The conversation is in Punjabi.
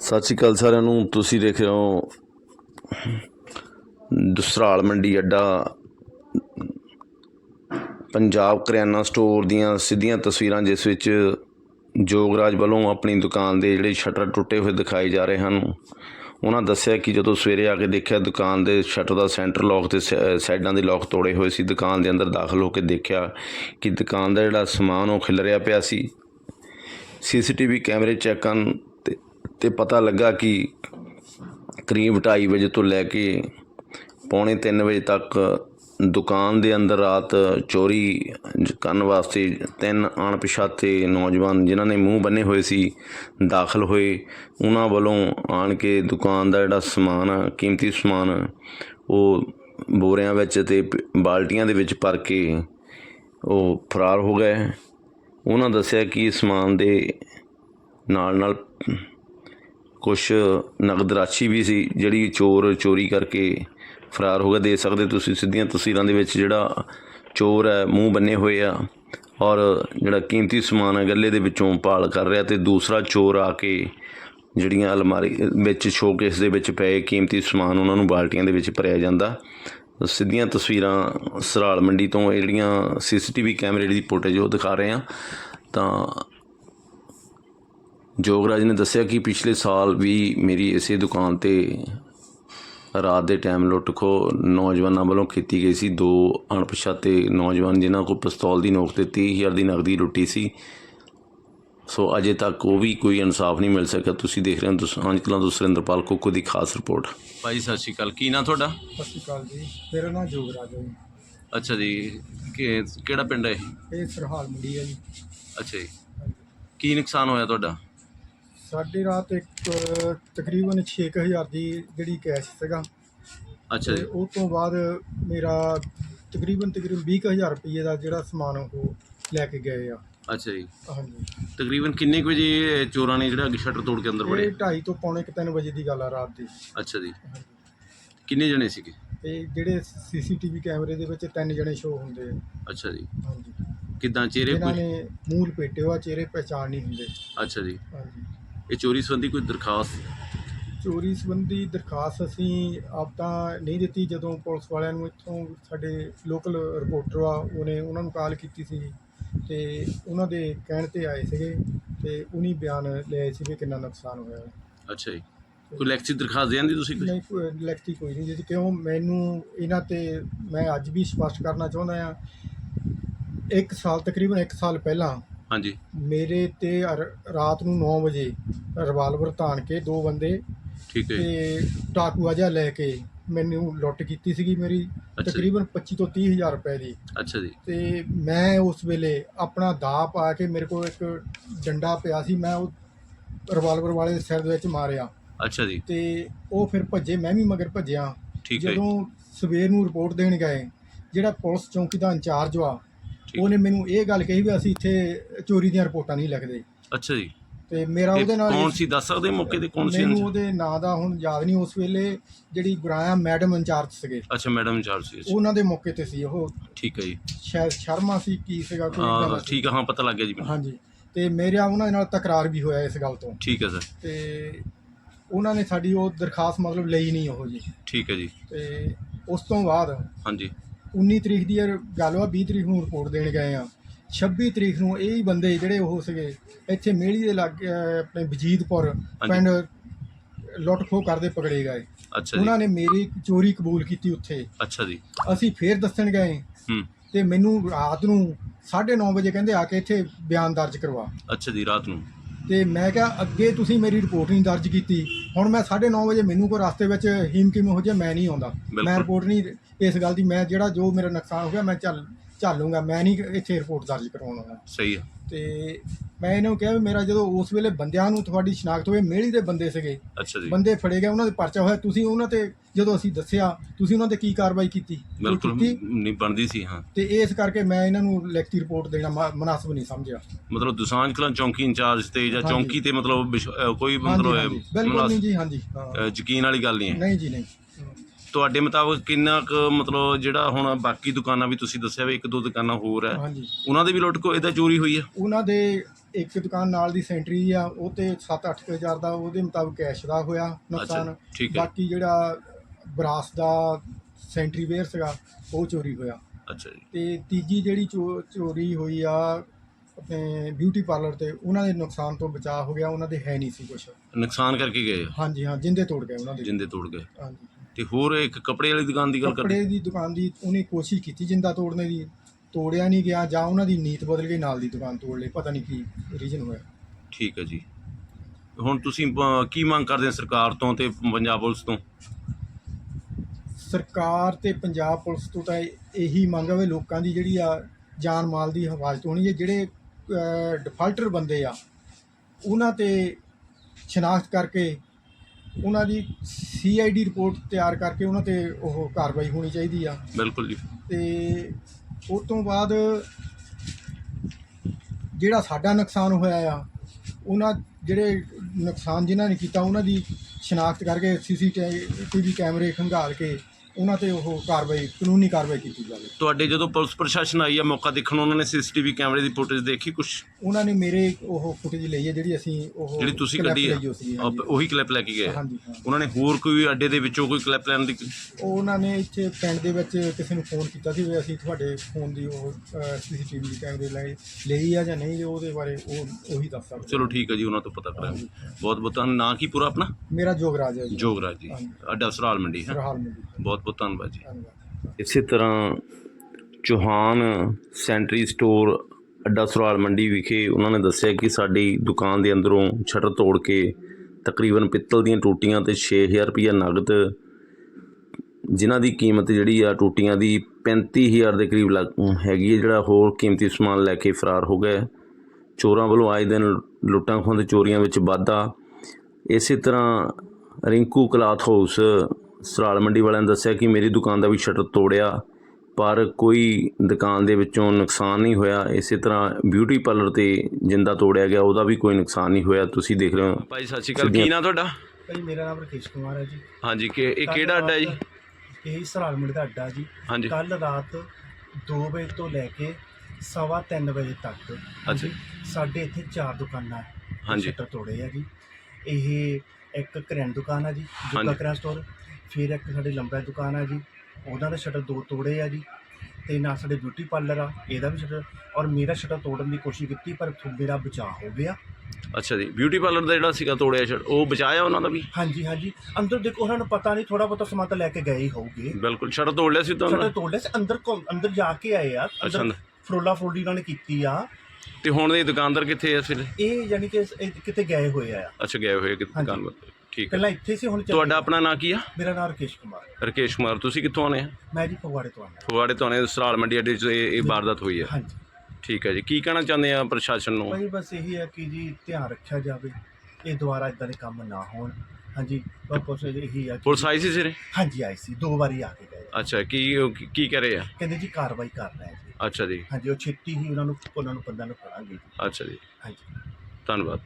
ਸਤਿ ਸ਼੍ਰੀ ਅਕਾਲ ਸਾਰਿਆਂ ਨੂੰ। ਤੁਸੀਂ ਦੇਖ ਰਹੇ ਹੋ ਦੁਸਰਾਲ ਮੰਡੀ ਅੱਡਾ। ਪੰਜਾਬ ਕਰਿਆਨਾ ਸਟੋਰ ਦੀਆਂ ਸਿੱਧੀਆਂ ਤਸਵੀਰਾਂ, ਜਿਸ ਵਿੱਚ ਜੋਗਰਾਜ ਵੱਲੋਂ ਆਪਣੀ ਦੁਕਾਨ ਦੇ ਜਿਹੜੇ ਸ਼ਟਰ ਟੁੱਟੇ ਹੋਏ ਦਿਖਾਏ ਜਾ ਰਹੇ ਹਨ। ਉਹਨਾਂ ਦੱਸਿਆ ਕਿ ਜਦੋਂ ਸਵੇਰੇ ਆ ਕੇ ਦੇਖਿਆ, ਦੁਕਾਨ ਦੇ ਸ਼ਟਰ ਦਾ ਸੈਂਟਰ ਲੌਕ ਤੇ ਸੈ- ਸਾਈਡਾਂ ਦੇ ਲੌਕ ਤੋੜੇ ਹੋਏ ਸੀ। ਦੁਕਾਨ ਦੇ ਅੰਦਰ ਦਾਖਲ ਹੋ ਕੇ ਦੇਖਿਆ ਕਿ ਦੁਕਾਨ ਦਾ ਜਿਹੜਾ ਸਮਾਨ ਉਹ ਖਿਲਰਿਆ ਪਿਆ ਸੀ। ਸੀਸੀਟੀਵੀ ਕੈਮਰੇ ਚੈੱਕ ਕਰਨ ਤੇ ਪਤਾ ਲੱਗਾ ਕਿ ਕਰੀਬ 2:30 ਵਜੇ ਤੋਂ ਲੈ ਕੇ ਪੌਣੇ 3 ਵਜੇ ਤੱਕ ਦੁਕਾਨ ਦੇ ਅੰਦਰ ਰਾਤ ਚੋਰੀ ਜ- ਕਰਨ ਵਾਸਤੇ ਤਿੰਨ ਅਣਪਛਾਤੇ ਨੌਜਵਾਨ ਜਿਨ੍ਹਾਂ ਨੇ ਮੂੰਹ ਬੰਨੇ ਹੋਏ ਸੀ ਦਾਖਲ ਹੋਏ। ਉਹਨਾਂ ਵੱਲੋਂ ਆਣ ਕੇ ਦੁਕਾਨ ਦਾ ਜਿਹੜਾ ਸਮਾਨ ਆ, ਕੀਮਤੀ ਸਮਾਨ ਉਹ ਬੋਰਿਆਂ ਵਿੱਚ ਤੇ ਪ- ਬਾਲਟੀਆਂ ਦੇ ਵਿੱਚ ਭਰ ਕੇ ਉਹ ਫਰਾਰ ਹੋ ਗਏ। ਉਹਨਾਂ ਦੱਸਿਆ ਕਿ ਸਮਾਨ ਦੇ ਨਾਲ ਨਾਲ ਕੁਛ ਨਗਦ ਰਾਸ਼ੀ ਵੀ ਸੀ, ਜਿਹੜੀ ਚੋਰ ਚੋਰੀ ਕਰਕੇ ਫਰਾਰ ਹੋ ਗਿਆ ਦੇ ਸਕਦੇ ਤੁਸੀਂ ਸਿੱਧੀਆਂ ਤਸਵੀਰਾਂ ਦੇ ਵਿੱਚ ਜਿਹੜਾ ਚੋਰ ਹੈ, ਮੂੰਹ ਬੰਨੇ ਹੋਏ ਆ ਔਰ ਜਿਹੜਾ ਕੀਮਤੀ ਸਮਾਨ ਹੈ, ਗੱਲੇ ਦੇ ਵਿੱਚੋਂ ਭਾਲ ਕਰ ਰਿਹਾ ਤੇ ਦੂਸਰਾ ਚੋਰ ਆ ਕੇ ਜਿਹੜੀਆਂ ਅਲਮਾਰੀ ਵਿੱਚ, ਸ਼ੋਕੇਸ ਦੇ ਵਿੱਚ ਪਏ ਕੀਮਤੀ ਸਮਾਨ ਉਹਨਾਂ ਨੂੰ ਬਾਲਟੀਆਂ ਦੇ ਵਿੱਚ ਭਰਿਆ ਜਾਂਦਾ। ਸਿੱਧੀਆਂ ਤਸਵੀਰਾਂ ਸਰਾਲ ਮੰਡੀ ਤੋਂ, ਇਹ ਜਿਹੜੀਆਂ ਸੀਸੀਟੀਵੀ ਕੈਮਰੇ ਦੀ ਫੁਟੇਜ ਉਹ ਦਿਖਾ ਰਹੇ ਆ ਤਾਂ ਜੋਗਰਾਜ ਨੇ ਦੱਸਿਆ ਕਿ ਪਿਛਲੇ ਸਾਲ ਵੀ ਮੇਰੀ ਇਸੇ ਦੁਕਾਨ ਤੇ ਰਾਤ ਦੇ ਟਾਈਮ ਲੁੱਟ ਖੋ ਨੌਜਵਾਨਾਂ ਵੱਲੋਂ ਕੀਤੀ ਗਈ ਸੀ। ਦੋ ਅਣਪਛਾਤੇ ਨੌਜਵਾਨ ਜਿਨ੍ਹਾਂ ਕੋਲ ਪਿਸਤੌਲ ਦੀ ਨੋਕ ਤੇ 30000 ਦੀ ਨਕਦੀ ਲੁੱਟੀ ਸੀ। ਸੋ ਅਜੇ ਤੱਕ ਉਹ ਵੀ ਕੋਈ ਇਨਸਾਫ ਨਹੀਂ ਮਿਲ ਸਕਿਆ। ਤੁਸੀਂ ਦੇਖ ਰਹੇ ਹੋ ਦੁਸਾਂਝ ਕਲਾਂ ਤੋਂ ਸੁਰਿੰਦਰਪਾਲ ਕੋਕੋ ਦੀ ਖਾਸ ਰਿਪੋਰਟ। ਭਾਈ ਸਤਿ ਸ਼੍ਰੀ ਅਕਾਲ। ਕੀ ਨਾਂ ਤੁਹਾਡਾ? ਸਤਿ ਸ਼੍ਰੀ ਅਕਾਲ ਜੀ। ਮੇਰਾ ਨਾਮ ਜੋਗਰਾਜ ਹੈ ਜੀ। ਅੱਛਾ ਜੀ। ਕਿ ਕਿਹੜਾ ਪਿੰਡ ਹੈ ਇਹ? ਸਰਹਾਲ ਮੰਡੀ ਹੈ ਜੀ। ਅੱਛਾ ਜੀ। ਕੀ ਨੁਕਸਾਨ ਹੋਇਆ ਤੁਹਾਡਾ? ਸਾਡੀ ਰਾਤ ਇੱਕ ਤਕਰੀਬਨ 6000 ਦੀ ਜਿਹੜੀ ਕੈਸ਼ ਸੀਗਾ। ਅੱਛਾ ਤੇ ਜੀ ਉਹ ਤੋਂ ਬਾਅਦ ਮੇਰਾ ਤਕਰੀਬਨ ਤਕਰੀਬਨ 20000 ਰੁਪਏ ਦਾ ਜਿਹੜਾ ਸਮਾਨ ਉਹ ਲੈ ਕੇ ਗਏ ਆ। ਅੱਛਾ ਜੀ। ਹਾਂਜੀ। ਤਕਰੀਬਨ ਕਿੰਨੇ ਕੁ ਵਜੇ ਚੋਰਾਂ ਨੇ ਜਿਹੜਾ ਸ਼ਟਰ ਤੋੜ ਕੇ ਅੰਦਰ ਇਹ ਵੜੇ 2:30 ਤੋਂ ਪੌਣੇ 3 ਵਜੇ ਦੀ ਗੱਲ ਆ ਰਾਤ ਦੀ। ਅੱਛਾ ਜੀ। ਕਿੰਨੇ ਜਣੇ ਸੀਗੇ? ਤੇ ਜਿਹੜੇ ਸੀਸੀਟੀਵੀ ਕੈਮਰੇ ਦੇ ਵਿੱਚ ਤਿੰਨ ਜਣੇ ਸ਼ੋ ਹੁੰਦੇ ਆ। ਅੱਛਾ ਜੀ। ਹਾਂਜੀ। ਕਿਦਾਂ ਚਿਹਰੇ ਕੋਈ? ਨੇ ਮੂੰਹ ਲਪੇਟੇ ਹੋਆ ਚਿਹਰੇ ਪਹਿਚਾਣ ਨਹੀਂ ਹੁੰਦੇ। ਅੱਛਾ ਜੀ। ਹਾਂਜੀ। ਇਹ ਚੋਰੀ ਸੰਬੰਧੀ ਕੋਈ ਦਰਖਾਸਤ ਚੋਰੀ ਸੰਬੰਧੀ ਦਰਖਾਸਤ ਅਸੀਂ ਆਪ ਤਾਂ ਨਹੀਂ ਦਿੱਤੀ। ਜਦੋਂ ਪੁਲਿਸ ਵਾਲਿਆਂ ਨੂੰ ਇੱਥੋਂ ਸਾਡੇ ਲੋਕਲ ਰਿਪੋਰਟਰ ਆ ਉਹਨੇ ਉਹਨਾਂ ਨੂੰ ਕਾਲ ਕੀਤੀ ਸੀ ਤੇ ਉਹਨਾਂ ਦੇ ਕਹਿਣ ਤੇ ਆਏ ਸੀਗੇ ਤੇ ਉਨੀ ਬਿਆਨ ਲਏ ਸੀ ਵੀ ਕਿੰਨਾ ਨੁਕਸਾਨ ਹੋਇਆ। ਅੱਛਾ ਜੀ। ਕੋਈ ਲੈਕਚਰ ਦਰਖਾਸਤ ਦੇਣ ਦੀ ਤੁਸੀਂ ਕੋਈ ਨਹੀਂ ਕੋਈ ਲਿਖਤੀ ਕੋਈ ਨਹੀਂ ਜਿਸ ਕਿਉਂ? ਮੈਨੂੰ ਇਹਨਾਂ ਤੇ ਮੈਂ ਅੱਜ ਵੀ ਸਪਸ਼ਟ ਕਰਨਾ ਚਾਹੁੰਦਾ ਆ ਇੱਕ ਸਾਲ ਤਕਰੀਬਨ ਇੱਕ ਸਾਲ ਪਹਿਲਾਂ ਹਾਂਜੀ ਮੇਰੇ ਤੇ ਰਾਤ ਨੂੰ 9 ਵਜੇ ਰਿਵਾਲਵਰ ਤਾਣ ਕੇ ਦੋ ਬੰਦੇ ਠੀਕ ਹੈ ਜੀ। ਤੇ ਟਾਕੂਆ ਜਿਹਾ ਲੈ ਕੇ ਮੈਨੂੰ ਲੁੱਟ ਕੀਤੀ ਸੀਗੀ ਮੇਰੀ ਜੀ। ਤਕਰੀਬਨ 25 ਤੋਂ 30 ਹਜ਼ਾਰ ਰੁਪਏ ਦੀ ਅੱਛਾ ਜੀ ਤੇ ਮੈਂ ਉਸ ਵੇਲੇ ਆਪਣਾ ਦਾ ਪਾ ਕੇ ਮੇਰੇ ਕੋਲ ਇੱਕ ਡੰਡਾ ਪਿਆ ਸੀ ਮੈਂ ਉਹ ਰਿਵਾਲਵਰ ਵਾਲੇ ਦੇ ਸਿਰ ਦੇ ਵਿੱਚ ਮਾਰਿਆ ਅੱਛਾ ਜੀ ਤੇ ਉਹ ਫਿਰ ਭੱਜੇ ਮੈਂ ਵੀ ਮਗਰ ਭੱਜਿਆ ਠੀਕ ਹੈ ਜੀ। ਜਦੋਂ ਸਵੇਰ ਨੂੰ ਰਿਪੋਰਟ ਦੇਣ ਗਏ ਜਿਹੜਾ ਪੁਲਿਸ ਚੌਂਕੀ ਦਾ ਇੰਚਾਰਜ ਠੀਕ। ਉਹਨੇ ਮੈਨੂੰ ਇਹ ਗੱਲ ਕਹੀ ਵੀ ਅਸੀਂ ਇੱਥੇ ਚੋਰੀ ਦੀਆਂ ਰਿਪੋਰਟਾਂ ਨਹੀਂ ਲਿਖਦੇ। ਅੱਛਾ ਜੀ। ਤੇ ਮੇਰਾ ਤੇ ਉਹਦੇ ਨਾਲ ਕੌਣ ਸੀ ਦੱਸ ਸਕਦੇ ਮੌਕੇ ਤੇ ਕੌਣ ਸੀ ਮੈਨੂੰ ਉਹਦੇ ਨਾਂ ਦਾ ਹੁਣ ਯਾਦ ਨਹੀਂ ਉਸ ਵੇਲੇ ਜਿਹੜੀ ਗੁਰਾਇਆ ਮੈਡਮ ਇੰਚਾਰਜ ਸੀਗੇ। ਅੱਛਾ ਮੈਡਮ ਇੰਚਾਰਜ ਸੀ ਉਹਨਾਂ ਦੇ ਮੌਕੇ ਤੇ ਸੀ ਉਹ। ਠੀਕ ਹੈ ਜੀ। ਸ਼ਾਇਦ ਸ਼ਰਮਾ ਸੀ ਕੀ ਸੀਗਾ ਕੋਈ ਏਦਾਂ ਦਾ ਹਾਂ ਸੀ। ਠੀਕ ਹੈ ਹਾਂ ਪਤਾ ਲੱਗ ਗਿਆ ਜੀ ਮੈਨੂੰ। ਹਾਂਜੀ। ਤੇ ਮੇਰਾ ਉਹਨਾਂ ਦੇ ਨਾਲ ਤਕਰਾਰ ਵੀ ਹੋਇਆ ਇਸ ਗੱਲ ਤੋਂ। ਠੀਕ ਹੈ ਸਰ। ਤੇ ਉਹਨਾਂ ਨੇ ਸਾਡੀ ਉਹ ਦਰਖਾਸਤ ਮਤਲਬ ਲਈ ਨਹੀਂ ਉਹ ਜੀ। ਠੀਕ ਹੈ ਜੀ। ਤੇ ਉਸ ਤੋਂ ਬਾਅਦ ਹਾਂਜੀ। 19 ਤਰੀਕ ਦੀ ਇਹ ਗੱਲ ਵਾ 20 ਤਰੀਕ ਨੂੰ ਰਿਪੋਰਟ ਦੇਣ ਗਏ ਆ। 26 ਤਰੀਕ ਨੂੰ ਇਹ ਹੀ ਬੰਦੇ ਜਿਹੜੇ ਉਹ ਸੀਗੇ ਇੱਥੇ ਮੇਲੀ ਦੇ ਲਾਗੇ ਅਹ, ਆਪਣੇ ਵਜੀਦਪੁਰ ਪਿੰਡ ਲੁੱਟ ਖੋਹ ਕਰਦੇ ਪਕੜੇ ਗਏ। ਅੱਛਾ ਜੀ। ਉਹਨਾਂ ਨੇ ਮੇਰੀ ਚੋਰੀ ਕਬੂਲ ਕੀਤੀ ਉੱਥੇ। ਅੱਛਾ ਜੀ। ਅਸੀਂ ਫੇਰ ਦੱਸਣ ਗਏ। ਹੂੰ। ਤੇ ਮੈਨੂੰ ਰਾਤ ਨੂੰ 9:30 ਵਜੇ ਕਹਿੰਦੇ ਆ ਕੇ ਇੱਥੇ ਬਿਆਨ ਦਰਜ ਕਰਵਾ। ਅੱਛਾ ਜੀ ਰਾਤ ਨੂੰ। ਤੇ ਮੈਂ ਕਿਹਾ ਅੱਗੇ ਤੁਸੀਂ ਮੇਰੀ ਰਿਪੋਰਟ ਨਹੀਂ ਦਰਜ ਕੀਤੀ। ਹੁਣ ਮੈਂ 9:30 ਵਜੇ ਮੈਨੂੰ ਕੋਈ ਰਸਤੇ ਵਿੱਚ ਹੀਮ ਕਿਮ ਹੋ ਜਾਏ ਮੈਂ ਨਹੀਂ ਆਉਂਦਾ ਬਿਲਕੁਲ। ਮੈਂ ਰਿਪੋਰਟ ਨਹੀਂ ਇਸ ਗੱਲ ਦੀ ਮੈਂ ਜਿਹੜਾ ਜੋ ਮੇਰਾ ਨੁਕਸਾਨ ਹੋ ਗਿਆ ਮੈਂ ਚੱਲ ਝੱਲੂਗਾ ਮੈਂ ਨਹੀਂ ਇੱਥੇ ਰਿਪੋਰਟ ਦਰਜ ਕਰਵਾਉਣਾ ਸਹੀ ਆ। ਤੇ ਮੈਂ ਇਹਨੂੰ ਕਿਹਾ ਮੇਰਾ ਜਦੋਂ ਉਸ ਵੇਲੇ ਬੰਦਿਆਂ ਨੂੰ ਤੁਹਾਡੀ ਸ਼ਨਾਖਤ ਹੋਵੇ ਮੇਲੀ ਦੇ ਬੰਦੇ ਸੀਗੇ। ਬੰਦੇ ਫੜੇ ਗਏ ਉਹਨਾਂ ਦੇ ਪਰਚਾ ਹੋਇਆ ਤੁਸੀਂ ਉਹਨਾਂ ਤੇ ਜਦੋਂ ਅਸੀਂ ਦੱਸਿਆ ਤੁਸੀਂ ਉਹਨਾਂ ਤੇ ਕੀ ਕਾਰਵਾਈ ਕੀਤੀ? ਬਿਲਕੁਲ ਨਹੀਂ ਬਣਦੀ ਸੀ ਹਾਂ। ਤੇ ਇਸ ਕਰਕੇ ਮੈਂ ਇਹਨਾਂ ਨੂੰ ਲਿਖਤੀ ਰਿਪੋਰਟ ਦੇਣਾ ਮਾ- ਨਹੀਂ ਸਮਝਿਆ। ਮਤਲਬ ਦੁਸਾਂਝ ਕਲਾਂ ਚੌਂਕੀ ਇੰਚਾਰਜ ਤੇ ਜਾਂ ਚੌਂਕੀ ਤੇ ਮਤਲਬ ਕੋਈ ਮਤਲਬ ਬਿਲਕੁਲ ਨਹੀਂ ਜੀ ਹਾਂਜੀ। ਯਕੀਨ ਵਾਲੀ ਗੱਲ ਨਹੀਂ ਹੈ। ਨਹੀਂ ਜੀ ਨਹੀਂ। ਤੁਹਾਡੇ ਮੁਤਾਬਕ ਕਿੰਨਾ ਕੁ ਮਤਲਬ ਜਿਹੜਾ ਹੁਣ ਬਾਕੀ ਦੁਕਾਨਾਂ ਵੀ ਤੁਸੀਂ ਦੱਸਿਆ ਵੀ ਇੱਕ ਦੋ ਦੁਕਾਨਾਂ ਹੋਰ ਹੈ ਹਾਂਜੀ। ਉਹਨਾਂ ਦੇ ਵੀ ਲੁੱਟ ਕੋ ਇਹਦਾ ਚੋਰੀ ਹੋਈ ਹੈ ਉਹਨਾਂ ਦੇ ਇੱਕ ਦੁਕਾਨ ਨਾਲ ਦੀ ਸੈਂਟਰੀ ਆ ਉਹ ਤੇ 7-8 ਹਜ਼ਾਰ ਦਾ ਉਹਦੇ ਮੁਤਾਬਕ ਕੈਸ਼ ਦਾ ਹੋਇਆ ਨੁਕਸਾਨ। ਠੀਕ ਹੈ। ਬਾਕੀ ਜਿਹੜਾ ਬਰਾਸ ਦਾ ਸੈਂਟਰੀ ਵੇਅਰ ਸੀਗਾ ਉਹ ਚੋਰੀ ਹੋਇਆ। ਅੱਛਾ ਜੀ। ਤੇ ਤੀਜੀ ਜਿਹੜੀ ਚੋ- ਚੋਰੀ ਹੋਈ ਆ ਆਪਣੇ ਬਿਊਟੀ ਪਾਰਲਰ ਤੇ ਉਹਨਾਂ ਦੇ ਨੁਕਸਾਨ ਤੋਂ ਬਚਾਅ ਹੋ ਗਿਆ ਉਹਨਾਂ ਦੇ ਹੈ ਨਹੀਂ ਸੀ ਕੁਝ ਨੁਕਸਾਨ ਕਰਕੇ ਗਏ? ਹਾਂਜੀ ਹਾਂ ਜਿੰਦੇ ਤੋੜ ਗਏ ਉਹਨਾਂ ਦੇ। ਜਿੰਦੇ ਤੋੜ ਗਏ। ਹਾਂਜੀ। ਤੇ ਹੋਰ ਇੱਕ ਕੱਪੜੇ ਵਾਲੀ ਦੁਕਾਨ ਦੀ ਗੱਲ ਕਰਦੇ ਕੱਪੜੇ ਦੀ ਦੁਕਾਨ ਦੀ ਉਹਨੇ ਕੋਸ਼ਿਸ਼ ਕੀਤੀ ਜਿੰਦਾ ਤੋੜਨੇ ਦੀ ਤੋੜਿਆ ਨਹੀਂ ਗਿਆ ਜਾਂ ਉਹਨਾਂ ਦੀ ਨੀਤ ਬਦਲ ਗਈ ਨਾਲ ਦੀ ਦੁਕਾਨ ਤੋੜ ਲਈ ਪਤਾ ਨਹੀਂ ਕੀ ਰੀਜਨ ਹੋਇਆ। ਠੀਕ ਹੈ ਜੀ। ਹੁਣ ਤੁਸੀਂ ਅਹ, ਕੀ ਮੰਗ ਕਰਦੇ ਹੋ ਸਰਕਾਰ ਤੋਂ ਤੇ ਪੰਜਾਬ ਪੁਲਿਸ ਤੋਂ? ਸਰਕਾਰ ਤੇ ਪੰਜਾਬ ਪੁਲਿਸ ਤੋਂ ਤਾਂ ਇਹੀ ਮੰਗ ਹੈ ਵੀ ਲੋਕਾਂ ਦੀ ਜਿਹੜੀ ਆ ਜਾਨ ਮਾਲ ਦੀ ਹਿਫਾਜ਼ਤ ਹੋਣੀ ਹੈ। ਜਿਹੜੇ ਡਿਫਾਲਟਰ ਬੰਦੇ ਆ ਉਹਨਾਂ ਤੇ ਸ਼ਨਾਖਤ ਕਰਕੇ ਉਹਨਾਂ ਦੀ ਸੀਆਈਡੀ ਰਿਪੋਰਟ ਤਿਆਰ ਕਰਕੇ ਉਹਨਾਂ ਤੇ ਉਹ ਕਾਰਵਾਈ ਹੋਣੀ ਚਾਹੀਦੀ ਆ। ਬਿਲਕੁਲ ਜੀ। ਤੇ ਉਸ ਤੋਂ ਬਾਅਦ ਜਿਹੜਾ ਸਾਡਾ ਨੁਕਸਾਨ ਹੋਇਆ ਆ ਉਹਨਾਂ ਜਿਹੜੇ ਨੁਕਸਾਨ ਜਿਨ੍ਹਾਂ ਨੇ ਕੀਤਾ ਉਹਨਾਂ ਦੀ ਸ਼ਨਾਖਤ ਕਰਕੇ ਸੀਸੀਟੀਵੀ ਕੈਮਰੇ ਖੰਗਾਲ ਕੇ ਉਹਨਾਂ ਤੇ ਉਹ ਕਾਰਵਾਈ ਕਾਨੂੰਨੀ ਕਾਰਵਾਈ ਕੀਤੀ ਜਾਵੇ। ਤੁਹਾਡੇ ਜਦੋਂ ਪੁਲਿਸ ਪ੍ਰਸ਼ਾਸਨ ਆਈ ਆ ਮੌਕਾ ਦੇਖਣ ਉਹਨਾਂ ਨੇ ਸੀਸੀਟੀਵੀ ਕੈਮਰੇ ਦੀ ਫੁਟੇਜ ਦੇਖੀ ਕੁਝ ਉਹਨਾਂ ਨੇ ਮੇਰੇ ਉਹ ਫੁਟੇਜ ਲਈ ਹੈ ਜਿਹੜੀ ਅਸੀਂ ਉਹ ਜਿਹੜੀ ਤੁਸੀਂ clip ਕੱਢੀ ਆ? ਲਈ ਹੋਈ ਸੀ, ਆਪ- ਹਾਂਜੀ। ਉਹੀ ਕਲਿੱਪ ਲੈ ਕੇ ਗਏ ਆ। ਹਾਂਜੀ ਹਾਂ। ਉਹਨਾਂ ਨੇ ਹੋਰ ਕੋਈ ਅੱਡੇ ਦੇ ਵਿੱਚੋਂ ਕੋਈ ਕਲਿੱਪ ਲੈਣ ਦੀ ਉਹ ਉਹਨਾਂ ਨੇ ਇੱਥੇ ਪਿੰਡ ਦੇ ਵਿੱਚ ਕਿਸੇ ਨੂੰ ਫੋਨ ਕੀਤਾ ਸੀ ਵੀ ਅਸੀਂ ਤੁਹਾਡੇ ਫੋਨ ਦੀ ਉਹ ਸੀਸੀਟੀਵੀ ਕੈਮਰੇ ਲਈ ਲਈ ਆ ਜਾਂ ਨਹੀਂ ਉਹਦੇ ਬਾਰੇ ਉਹ ਉਹੀ ਦੱਸ ਸਕਦੇ ਚਲੋ ਠੀਕ ਹੈ ਜੀ ਉਹਨਾਂ ਤੋਂ ਪਤਾ ਕਰਾਂਗੇ। ਬਹੁਤ ਬਹੁਤ ਧੰਨ ਨਾਂ ਕੀ ਪੂਰਾ ਆਪਣਾ? ਮੇਰਾ ਜੋਗਰਾਜ ਹੈ ਜੀ। ਜੋਗਰਾਜ ਜੀ। ਅੱਡਾ ਸਰਾਲ ਮੰਡੀ ਹੈ। ਸਰਹਾਲ ਮੰਡੀ। ਬਹੁਤ ਬਹੁਤ ਧੰਨਵਾਦ ਜੀ। ਇਸੇ ਤਰ੍ਹਾਂ ਚੌਹਾਨ ਸੈਂਟਰੀ ਸਟੋਰ ਅੱਡਾ ਸੁਰਾਲ ਮੰਡੀ ਵਿਖੇ ਉਹਨਾਂ ਨੇ ਦੱਸਿਆ ਕਿ ਸਾਡੀ ਦੁਕਾਨ ਦੇ ਅੰਦਰੋਂ ਸ਼ਟਰ ਤੋੜ ਕੇ ਤਕਰੀਬਨ ਪਿੱਤਲ ਦੀਆਂ ਟੂਟੀਆਂ ਤੇ 6000 ਰੁਪਈਆ ਨਗਦ, ਜਿਨ੍ਹਾਂ ਦੀ ਕੀਮਤ ਜਿਹੜੀ ਆ ਟੂਟੀਆਂ ਦੀ 35000 ਦੇ ਕਰੀਬ ਲੱਗ ਹੈਗੀ ਹੈ, ਜਿਹੜਾ ਹੋਰ ਕੀਮਤੀ ਸਮਾਨ ਲੈ ਕੇ ਫਰਾਰ ਹੋ ਗਏ ਚੋਰਾਂ ਵੱਲੋਂ ਆਏ ਦਿਨ ਲੁੱਟਾਂ ਖੋਹਾਂ ਤੇ ਚੋਰੀਆਂ ਵਿੱਚ ਵਾਧਾ। ਇਸੇ ਤਰ੍ਹਾਂ ਰਿੰਕੂ ਕਲਾਥ ਹਾਊਸ ਸਰਾਲ ਮੰਡੀ ਵਾਲਿਆਂ ਨੇ ਦੱਸਿਆ ਕਿ ਮੇਰੀ ਦੁਕਾਨ ਦਾ ਵੀ ਸ਼ਟਰ ਤੋੜਿਆ ਪਰ ਕੋਈ ਦੁਕਾਨ ਦੇ ਵਿੱਚੋਂ ਨੁਕਸਾਨ ਨਹੀਂ ਹੋਇਆ। ਇਸੇ ਤਰ੍ਹਾਂ ਬਿਊਟੀ ਪਾਰਲਰ ਤੇ ਜਿੰਦਾ ਤੋੜਿਆ ਗਿਆ ਉਹਦਾ ਵੀ ਕੋਈ ਨੁਕਸਾਨ ਨਹੀਂ ਹੋਇਆ। ਤੁਸੀਂ ਦੇਖ ਰਹੇ ਹੋ ਭਾਈ ਸਤਿ ਸ਼੍ਰੀ ਅਕਾਲ। ਕੀ ਨਾਂ ਤੁਹਾਡਾ? ਭਾਈ ਮੇਰਾ ਨਾਮ ਰਕੇਸ਼ ਕੁਮਾਰ ਹੈ ਜੀ। ਹਾਂਜੀ ਕਿ ਇਹ ਕਿਹੜਾ ਅੱਡਾ ਜੀ? ਇਹ ਸਰਾਲ ਮੰਡੀ ਦਾ ਅੱਡਾ ਜੀ। ਹਾਂਜੀ। ਕੱਲ ਰਾਤ 2 ਵਜੇ ਤੋਂ ਲੈ ਕੇ ਸਵਾ ਤਿੰਨ ਵਜੇ ਤੱਕ ਅੱਛਾ। ਸਾਡੇ ਇੱਥੇ ਚਾਰ ਦੁਕਾਨਾਂ ਹਾਂਜੀ। ਸ਼ਟਰ ਤੋੜੇ ਆ ਜੀ। ਇਹ ਇੱਕ ਕਰਿਆਨ ਦੁਕਾਨ ਆ ਜੀ ਜੁੱਤਾ ਹਾਂਜੀ। ਕਰਿਆਨ ਸਟੋਰ ਫਿਰ ਇੱਕ ਸਾਡੇ ਲੰਬਾ ਦੁਕਾਨ ਆ ਜੀ ਉਹਨਾਂ ਦਾ ਸ਼ਟਰ ਦੋ ਤੋੜੇ ਆ ਜੀ ਤੇ ਨਾਲ ਸਾਡੇ ਬਿਊਟੀ ਪਾਰਲਰ ਆ ਇਹਦਾ ਵੀ ਸ਼ਟਰ ਔਰ ਮੇਰਾ ਸ਼ਟਰ ਤੋੜਨ ਦੀ ਕੋਸ਼ਿਸ਼ ਕੀਤੀ ਪਰ ਮੇਰਾ ਬਚਾਅ ਹੋ ਗਿਆ। ਅੱਛਾ ਜੀ ਬਿਊਟੀ ਪਾਰਲਰ ਦਾ ਜਿਹੜਾ ਸੀਗਾ ਤੋੜਿਆ ਸ਼ਟਰ ਉਹ ਬਚਾਇਆ ਉਹਨਾਂ ਦਾ ਵੀ? ਹਾਂਜੀ ਹਾਂਜੀ ਅੰਦਰ ਦੇਖੋ ਉਹਨਾਂ ਨੂੰ ਪਤਾ ਨਹੀਂ ਥੋੜਾ ਬਹੁਤਾ ਸਮਾਨ ਤਾਂ ਲੈ ਕੇ ਗਏ ਹੀ ਹੋਊਗੇ। ਬਿਲਕੁਲ ਸ਼ਟਰ ਤੋੜ ਲਿਆ ਸੀ ਤਾਂ ਸ਼ਟਰ? ਤੋੜ ਲਿਆ ਸੀ ਅੰਦਰ ਘੁੰਮ- ਅੰਦਰ ਜਾ ਕੇ ਆਏ ਆ ਅੱਛਾ ਅੰਦਰ। ਫਰੋਲਾ ਫਰੋਲੀ ਉਹਨਾਂ ਨੇ ਕੀਤੀ ਆ। ਤੇ ਹੁਣ ਇਹ ਦੁਕਾਨਦਾਰ ਕਿੱਥੇ ਆ ਇਸ ਵੇਲੇ ਇਹ ਯਾਨੀ ਕਿ ਇਹ ਕਿਤੇ ਗਏ ਹੋਏ ਆ। ਅੱਛਾ ਗਏ ਹੋਏ ਹਾਂਜੀ। ਦੁਕਾਨ ਵੱਲ। ਠੀਕ ਹੈ। ਪਹਿਲਾਂ ਇੱਥੇ ਸੀ ਹੁਣ ਤੁਹਾਡਾ। ਆਪਣਾ ਨਾਂ ਕੀ ਆ? ਮੇਰਾ ਨਾਮ ਰਕੇਸ਼ ਕੁਮਾਰ। ਰਕੇਸ਼ ਕੁਮਾਰ ਤੁਸੀਂ ਕਿੱਥੋਂ ਆਨੇ ਆ? ਮੈਂ ਜੀ ਫਗਵਾੜੇ ਤੋਂ ਆਇਆ ਫਗਵਾੜੇ ਤੋਂ ਆਨੇ ਸਰਾਲ ਮੰਡੀ ਅੱਡੇ 'ਚ ਇਹ ਇਹ ਵਾਰਦਾਤ ਹੋਈ ਹੈ ਹਾਂਜੀ। ਠੀਕ ਹੈ ਜੀ। ਕੀ ਕਹਿਣਾ ਚਾਹੁੰਦੇ ਆ ਪ੍ਰਸ਼ਾਸਨ ਨੂੰ? ਭਾਈ ਬਸ ਇਹੀ ਹੈ ਕਿ ਜੀ ਧਿਆਨ ਰੱਖਿਆ ਜਾਵੇ ਇਹ ਦੁਬਾਰਾ ਇਦਾਂ ਦੇ ਕੰਮ ਨਾ ਹੋਣ। ਹਾਂਜੀ ਵਾਪਸ ਇਹੀ ਆ ਕਿ- ਪੁਲਿਸ ਆਈ ਸੀ ਸਿਰੇ ਹਾਂਜੀ ਆਈ ਸੀ। ਦੋ ਵਾਰੀ ਆ ਕੇ ਗਏ। ਅੱਛਾ ਕੀ ਉਹ ਕੀ- ਕੀ ਕਰ ਆ? ਕਹਿੰਦੇ ਜੀ ਕਾਰਵਾਈ ਕਰ ਰਹੇ ਜੀ। ਅੱਛਾ ਜੀ। ਹਾਂਜੀ ਉਹ ਛੇਤੀ ਹੀ ਉਹਨਾਂ ਨੂੰ ਉਹਨਾਂ ਨੂੰ ਬੰਦਿਆਂ ਨੂੰ ਫੜਾਂਗੇ ਜੀ। ਅੱਛਾ ਜੀ। ਹਾਂਜੀ। ਧੰਨਵਾਦ।